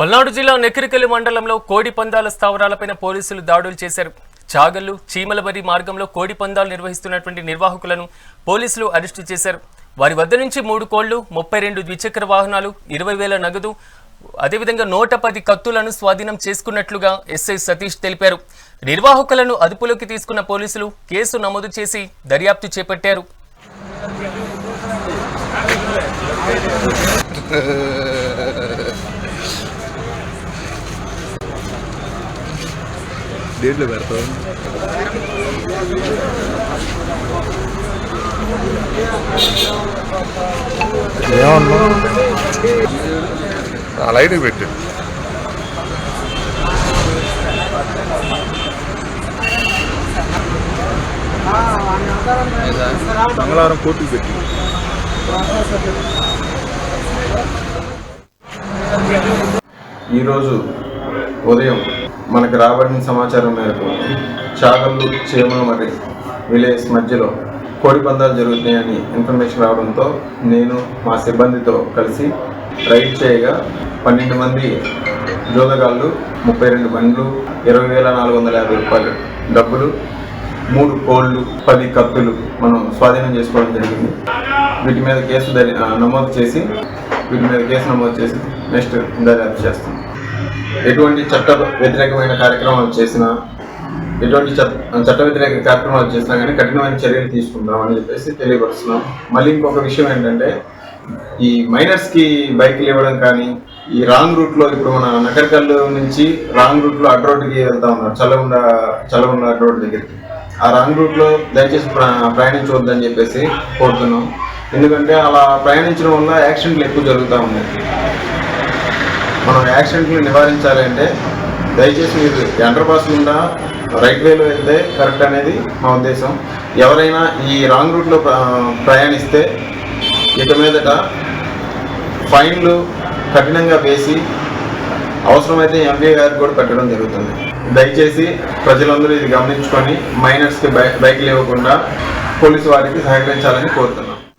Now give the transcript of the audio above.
పల్నాడు జిల్లా నెక్కిరికల్లి మండలంలో కోడి పందాల స్థావరాలపైన పోలీసులు దాడులు చేశారు. చాగల్లు చీమలబరి మార్గంలో కోడి పందాలు నిర్వహిస్తున్నటువంటి నిర్వాహకులను పోలీసులు అరెస్టు చేశారు. వారి వద్ద నుంచి మూడు కోళ్ళు ముప్పై రెండు ద్విచక్ర వాహనాలు ఇరవై వేల నగదు అదేవిధంగా నూట పది కత్తులను స్వాధీనం చేసుకున్నట్లుగా ఎస్ఐ సతీష్ తెలిపారు. నిర్వాహకులను అదుపులోకి తీసుకున్న పోలీసులు కేసు నమోదు చేసి దర్యాప్తు చేపట్టారు. డేట్లు పెడతాం. ఆ లైట్ పెట్టు. మంగళవారం కోర్టుకు పెట్టి. ఈరోజు ఉదయం మనకు రాబడిన సమాచారం మేరకు చాగల్లు చేమమరి విలేజ్ మధ్యలో కోడి పందాలు జరుగుతున్నాయని ఇన్ఫర్మేషన్ రావడంతో నేను మా సిబ్బందితో కలిసి రైడ్ చేయగా పన్నెండు మంది జోదగాళ్ళు ముప్పై రెండు బండ్లు ఇరవై వేల నాలుగు వందల యాభై రూపాయలు డబ్బులు మూడు కోళ్ళు పది కత్తులు మనం స్వాధీనం చేసుకోవడం జరిగింది. వీటి మీద కేసు దర్యా నమోదు చేసి వీటి మీద కేసు నమోదు చేసి నెక్స్ట్ దర్యాప్తు చేస్తాం. ఎటువంటి చట్ట వ్యతిరేకమైన కార్యక్రమాలు చేసినా ఎటువంటి చట్ట చట్ట వ్యతిరేక కార్యక్రమాలు చేసినా కానీ కఠినమైన చర్యలు తీసుకుంటాం అని చెప్పేసి తెలియపరుస్తున్నాం. మళ్ళీ ఇంకొక విషయం ఏంటంటే ఈ మైనర్స్కి బైక్లు ఇవ్వడం కానీ ఈ రాంగ్ రూట్లో ఇప్పుడు మన నగరకల్లు నుంచి రాంగ్ రూట్లో అడ్ రోడ్డుకి వెళ్తా ఉన్నారు. చల్లగుండ చల్లగుండ అడ్ రోడ్ దగ్గరికి. ఆ రాంగ్ రూట్లో దయచేసి ప్ర- ప్రయాణించవద్దని చెప్పేసి కోరుతున్నాం. ఎందుకంటే అలా ప్రయాణించడం వల్ల యాక్సిడెంట్లు ఎక్కువ జరుగుతూ ఉన్నాయి. మనం యాక్సిడెంట్లు నివారించాలి అంటే దయచేసి మీరు ఎంటర్ పాస్ గుండా రైట్ వేలో వెళ్తే కరెక్ట్ అనేది మా ఉద్దేశం. ఎవరైనా ఈ రాంగ్ రూట్లో ప్ర- ప్రయాణిస్తే ఇక మీదట ఫైన్లు కఠినంగా వేసి అవసరమైతే ఎంపీ గారికి కూడా పెట్టడం జరుగుతుంది. దయచేసి ప్రజలందరూ ఇది గమనించుకొని మైనర్స్కి బై బైక్లు ఇవ్వకుండా పోలీసు వారికి సహకరించాలని కోరుతున్నాను